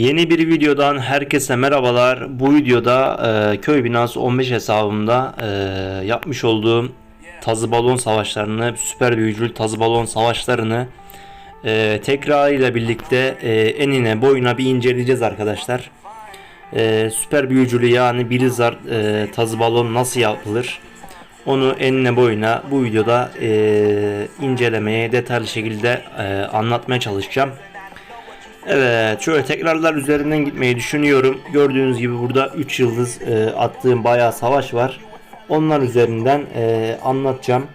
Yeni bir videodan herkese merhabalar. Bu videoda e, köy binası 15 hesabımda e, yapmış olduğum tazı balon savaşlarını, süper büyücül tazı balon savaşlarını e, tekrarıyla birlikte e, enine boyuna bir inceleyeceğiz arkadaşlar. E, süper büyücülü yani Blizzard e, tazı balon nasıl yapılır? Onu enine boyuna bu videoda e, incelemeye detaylı şekilde e, anlatmaya çalışacağım. Evet şöyle tekrarlar üzerinden gitmeyi düşünüyorum. Gördüğünüz gibi burada 3 yıldız e, attığım bayağı savaş var. Onlar üzerinden e, anlatacağım.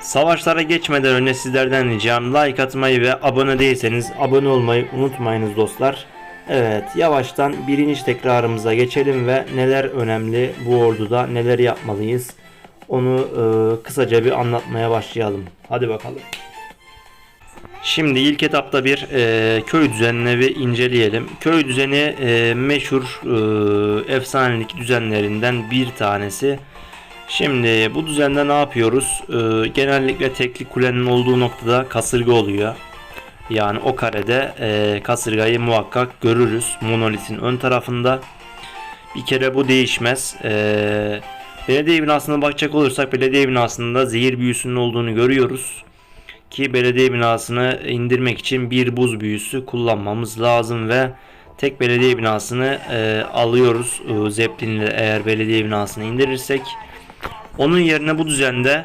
Savaşlara geçmeden önce sizlerden ricam like atmayı ve abone değilseniz abone olmayı unutmayınız dostlar. Evet yavaştan birinci tekrarımıza geçelim ve neler önemli bu orduda neler yapmalıyız onu e, kısaca bir anlatmaya başlayalım. Hadi bakalım. Şimdi ilk etapta bir e, köy düzenini bir inceleyelim. Köy düzeni e, meşhur e, efsanelik düzenlerinden bir tanesi. Şimdi bu düzende ne yapıyoruz? E, genellikle tekli kulenin olduğu noktada kasırga oluyor. Yani o karede e, kasırgayı muhakkak görürüz. Monolitin ön tarafında. Bir kere bu değişmez. E, belediye binasına bakacak olursak belediye binasında zehir büyüsünün olduğunu görüyoruz ki belediye binasını indirmek için bir buz büyüsü kullanmamız lazım ve tek belediye binasını e, alıyoruz e, zeplinle eğer belediye binasını indirirsek. Onun yerine bu düzende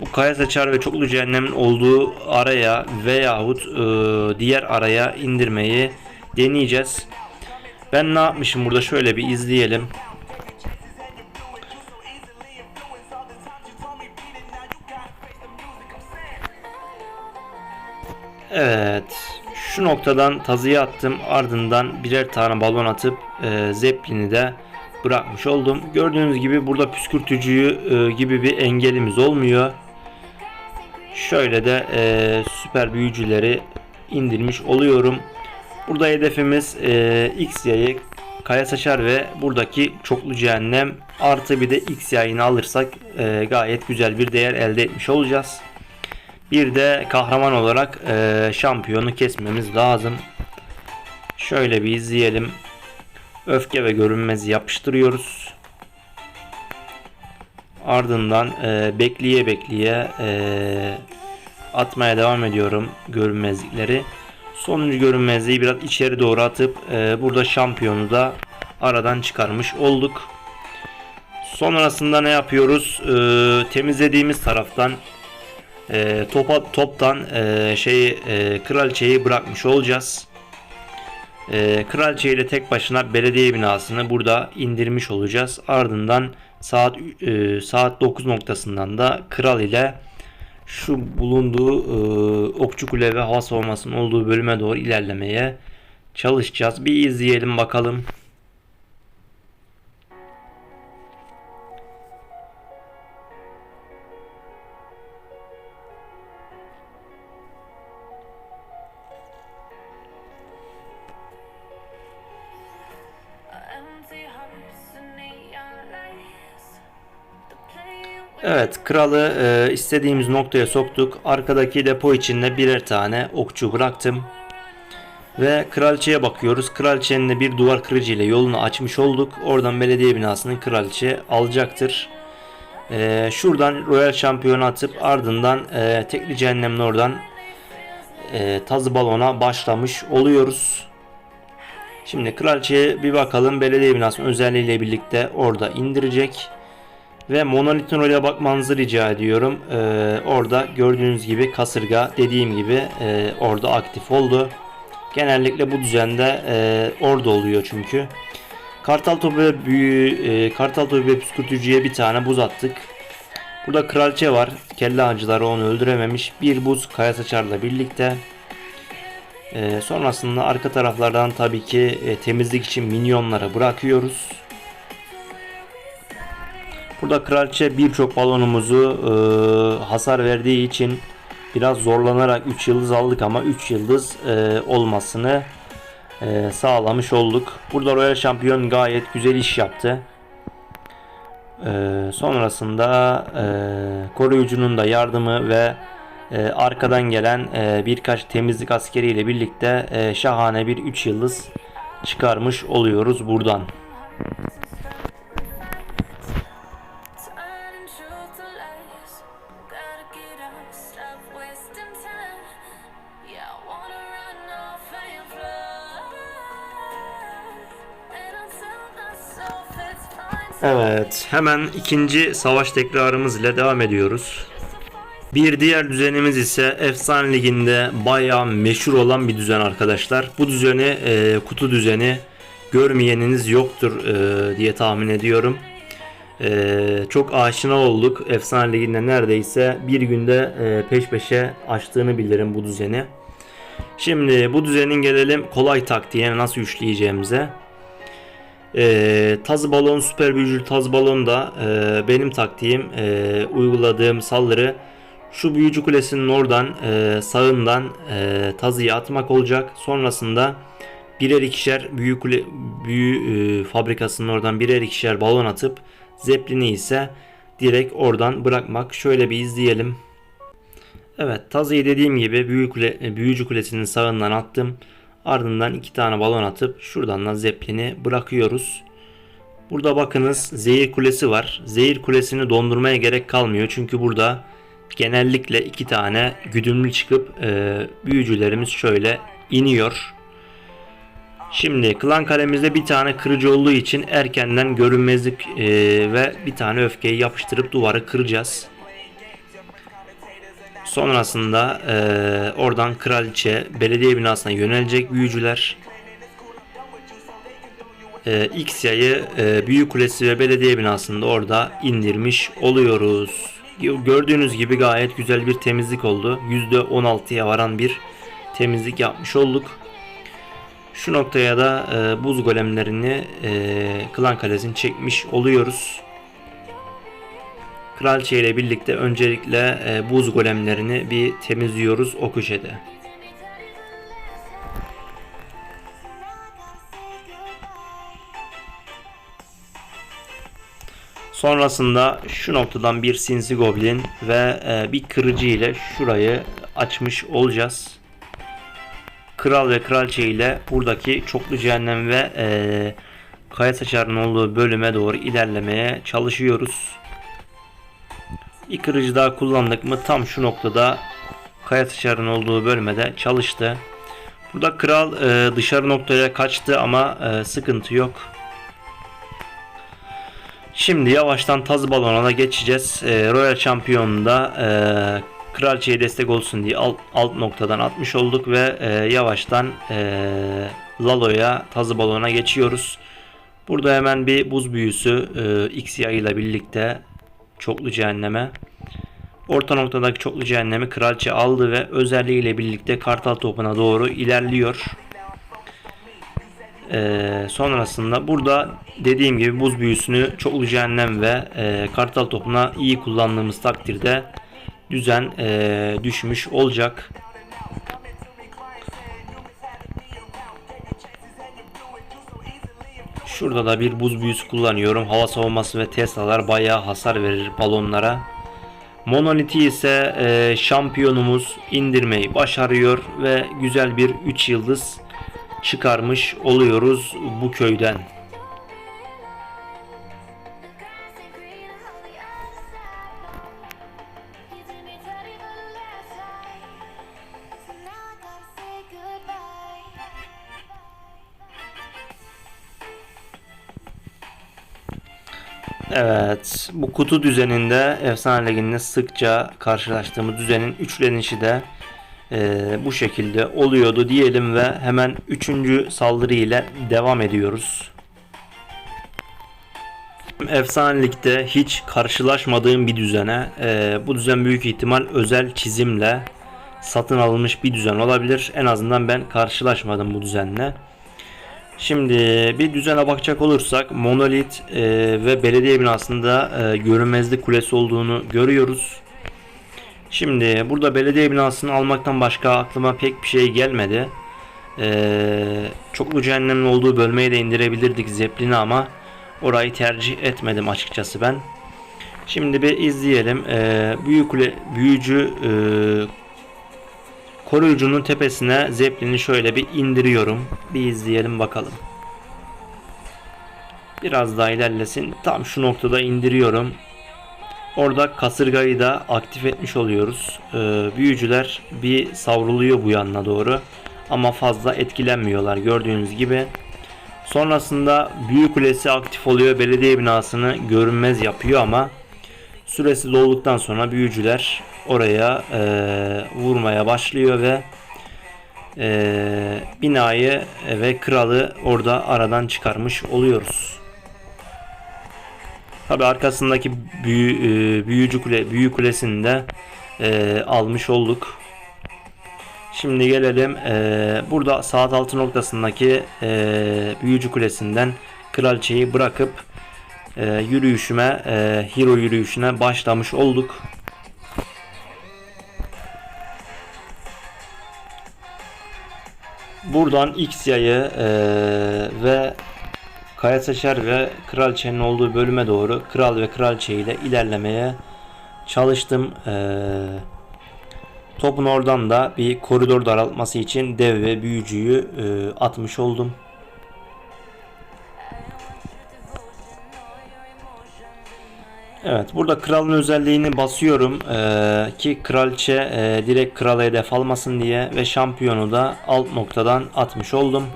bu kaya saçar ve çoklu cehennemin olduğu araya veyahut e, diğer araya indirmeyi deneyeceğiz. Ben ne yapmışım burada şöyle bir izleyelim. Evet. Şu noktadan tazıyı attım. Ardından birer tane balon atıp e, zeplini de bırakmış oldum. Gördüğünüz gibi burada püskürtücüyü e, gibi bir engelimiz olmuyor. Şöyle de e, süper büyücüleri indirmiş oluyorum. Burada hedefimiz e, X yayı kaya saçar ve buradaki çoklu cehennem artı bir de X yayını alırsak e, gayet güzel bir değer elde etmiş olacağız. Bir de kahraman olarak e, şampiyonu kesmemiz lazım. Şöyle bir izleyelim. Öfke ve görünmezi yapıştırıyoruz. Ardından e, bekleye bekleye e, atmaya devam ediyorum görünmezlikleri. Sonuncu görünmezliği biraz içeri doğru atıp e, burada şampiyonu da aradan çıkarmış olduk. Sonrasında ne yapıyoruz? E, temizlediğimiz taraftan e, topa toptan e, şeyi e, kraliçeyi bırakmış olacağız. E, kraliçe ile tek başına belediye binasını burada indirmiş olacağız. Ardından saat e, saat 9 noktasından da kral ile şu bulunduğu e, okçu kule ve hava savunmasının olduğu bölüme doğru ilerlemeye çalışacağız. Bir izleyelim bakalım. Evet kralı e, istediğimiz noktaya soktuk. Arkadaki depo içinde birer tane okçu bıraktım. Ve kraliçeye bakıyoruz. Kraliçenin bir duvar kırıcı ile yolunu açmış olduk. Oradan belediye binasını kraliçe alacaktır. E, şuradan Royal Şampiyonu atıp ardından e, tekli cehennemin oradan e, tazı balona başlamış oluyoruz. Şimdi kraliçeye bir bakalım. Belediye binasının özelliğiyle birlikte orada indirecek. Ve monolitin oraya bakmanızı rica ediyorum. Ee, orada gördüğünüz gibi kasırga dediğim gibi e, orada aktif oldu. Genellikle bu düzende e, orada oluyor çünkü. Kartal topu büyü, e, kartal topu ve püskürtücüye bir tane buz attık. Burada kraliçe var. Kelle avcıları onu öldürememiş. Bir buz kaya saçarla birlikte. E, sonrasında arka taraflardan tabii ki e, temizlik için minyonlara bırakıyoruz. Burada kraliçe birçok balonumuzu e, hasar verdiği için biraz zorlanarak 3 yıldız aldık ama 3 yıldız e, olmasını e, sağlamış olduk. Burada Royal Şampiyon gayet güzel iş yaptı. E, sonrasında e, koruyucunun da yardımı ve e, arkadan gelen e, birkaç temizlik askeriyle birlikte e, şahane bir 3 yıldız çıkarmış oluyoruz buradan. Evet, hemen ikinci savaş tekrarımız ile devam ediyoruz. Bir diğer düzenimiz ise Efsane Ligi'nde bayağı meşhur olan bir düzen arkadaşlar. Bu düzeni e, kutu düzeni görmeyeniniz yoktur e, diye tahmin ediyorum. E, çok aşina olduk. Efsane Ligi'nde neredeyse bir günde e, peş peşe açtığını bilirim bu düzeni. Şimdi bu düzenin gelelim kolay taktiğe nasıl üçleyeceğimize. Ee, taz balon süper büyücü taz balon da e, benim taktiğim e, uyguladığım saldırı şu büyücü kulesinin oradan e, sağından e, tazıyı atmak olacak. Sonrasında birer ikişer büyü kule büyü e, fabrikasının oradan birer ikişer balon atıp zeplini ise direkt oradan bırakmak. Şöyle bir izleyelim. Evet tazıyı dediğim gibi büyü kule, e, büyücü kulesinin sağından attım. Ardından iki tane balon atıp şuradan da zeplini bırakıyoruz. Burada bakınız zehir kulesi var. Zehir kulesini dondurmaya gerek kalmıyor. Çünkü burada genellikle iki tane güdümlü çıkıp e, büyücülerimiz şöyle iniyor. Şimdi klan kalemizde bir tane kırıcı olduğu için erkenden görünmezlik e, ve bir tane öfkeyi yapıştırıp duvarı kıracağız. Sonrasında eee, oradan kraliçe belediye binasına yönelecek büyücüler. Eee X yayı eee, büyük kulesi ve belediye binasında orada indirmiş oluyoruz. Gördüğünüz gibi gayet güzel bir temizlik oldu. %16'ya varan bir temizlik yapmış olduk. Şu noktaya da eee, buz golemlerini eee, klan kalesini çekmiş oluyoruz. Kraliçe ile birlikte öncelikle e, buz golemlerini bir temizliyoruz o köşede. Sonrasında şu noktadan bir sinsi goblin ve e, bir kırıcı ile şurayı açmış olacağız. Kral ve kraliçe ile buradaki çoklu cehennem ve e, kaya saçarının olduğu bölüme doğru ilerlemeye çalışıyoruz. Bir kırıcı daha kullandık mı tam şu noktada kaya taşarın olduğu bölmede çalıştı. Burada kral e, dışarı noktaya kaçtı ama e, sıkıntı yok. Şimdi yavaştan taz balona da geçeceğiz. E, Royal Champion'da e, kraliçeye destek olsun diye alt, alt noktadan atmış olduk ve e, yavaştan e, Lalo'ya tazı balona geçiyoruz. Burada hemen bir buz büyüsü e, X ile birlikte çoklu cehenneme. Orta noktadaki çoklu cehennemi kraliçe aldı ve özelliğiyle birlikte kartal topuna doğru ilerliyor. Ee, sonrasında burada dediğim gibi buz büyüsünü çoklu cehennem ve e, kartal topuna iyi kullandığımız takdirde düzen e, düşmüş olacak. Şurada da bir buz büyüsü kullanıyorum. Hava savunması ve Tesla'lar bayağı hasar verir balonlara. Monolith'i ise e, şampiyonumuz indirmeyi başarıyor ve güzel bir 3 yıldız çıkarmış oluyoruz bu köyden. Bu kutu düzeninde Efsane Ligi'nde sıkça karşılaştığımız düzenin üçlenişi de e, bu şekilde oluyordu diyelim ve hemen üçüncü saldırı ile devam ediyoruz. Efsane Lig'de hiç karşılaşmadığım bir düzene, e, bu düzen büyük ihtimal özel çizimle satın alınmış bir düzen olabilir. En azından ben karşılaşmadım bu düzenle. Şimdi bir düzene bakacak olursak monolit e, ve belediye binasında e, görünmezlik kulesi olduğunu görüyoruz. Şimdi burada belediye binasını almaktan başka aklıma pek bir şey gelmedi. E, çoklu cehennemin olduğu bölmeyi de indirebilirdik zeplini ama orayı tercih etmedim açıkçası ben. Şimdi bir izleyelim. E, büyük kule büyücü e, koruyucunun tepesine zeplini şöyle bir indiriyorum. Bir izleyelim bakalım. Biraz daha ilerlesin. Tam şu noktada indiriyorum. Orada kasırgayı da aktif etmiş oluyoruz. Ee, büyücüler bir savruluyor bu yanına doğru. Ama fazla etkilenmiyorlar gördüğünüz gibi. Sonrasında büyü kulesi aktif oluyor. Belediye binasını görünmez yapıyor ama süresi dolduktan sonra büyücüler oraya e, vurmaya başlıyor ve e, binayı ve kralı orada aradan çıkarmış oluyoruz. Tabi arkasındaki büyü, e, büyücü kule, büyü kulesini de e, almış olduk. Şimdi gelelim e, burada saat altı noktasındaki e, büyücü kulesinden kraliçeyi bırakıp e, yürüyüşüme e, hero yürüyüşüne başlamış olduk. Buradan X yayı e, ve Kaya Seçer ve Kraliçenin olduğu bölüme doğru Kral ve Kraliçe ile ilerlemeye çalıştım. Ee, topun oradan da bir koridor daraltması için dev ve büyücüyü e, atmış oldum. Evet burada kralın özelliğini basıyorum ee, ki kraliçe e, direkt krala hedef almasın diye ve şampiyonu da alt noktadan atmış oldum.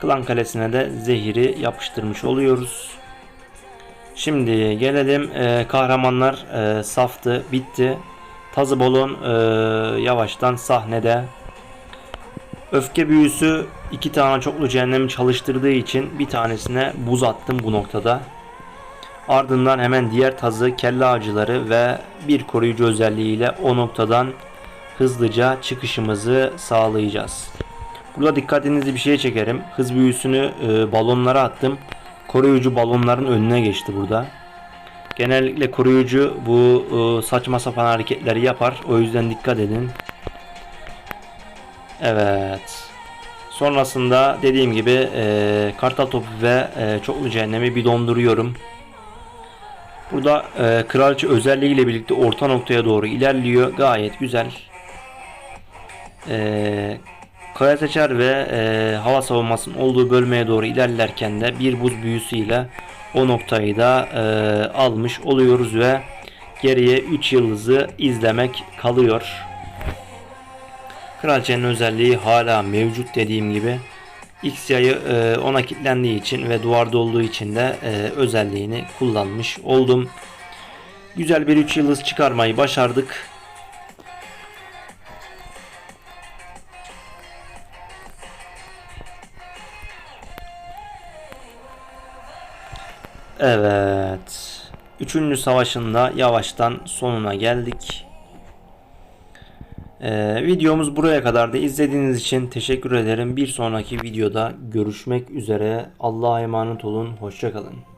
Klan kalesine de zehiri yapıştırmış oluyoruz. Şimdi gelelim e, kahramanlar e, saftı bitti. Tazı Bolon e, yavaştan sahnede. Öfke büyüsü iki tane çoklu cehennemi çalıştırdığı için bir tanesine buz attım bu noktada. Ardından hemen diğer tazı kelle ağacıları ve bir koruyucu özelliğiyle o noktadan hızlıca çıkışımızı sağlayacağız. Burada dikkatinizi bir şeye çekerim. Hız büyüsünü e, balonlara attım. Koruyucu balonların önüne geçti burada. Genellikle koruyucu bu e, saçma sapan hareketleri yapar. O yüzden dikkat edin. Evet. Sonrasında dediğim gibi e, kartal topu ve e, çoklu cehennemi bir donduruyorum. Burada e, kraliçe özelliğiyle birlikte orta noktaya doğru ilerliyor. Gayet güzel. Eee Kaya seçer ve e, hava savunmasının olduğu bölmeye doğru ilerlerken de bir buz büyüsüyle o noktayı da e, almış oluyoruz ve geriye 3 yıldızı izlemek kalıyor. Kraliçenin özelliği hala mevcut dediğim gibi. X yayı e, ona kilitlendiği için ve duvarda olduğu için de e, özelliğini kullanmış oldum. Güzel bir 3 yıldız çıkarmayı başardık. Evet. Üçüncü savaşında yavaştan sonuna geldik. Ee, videomuz buraya kadar da izlediğiniz için teşekkür ederim. Bir sonraki videoda görüşmek üzere. Allah'a emanet olun. Hoşçakalın.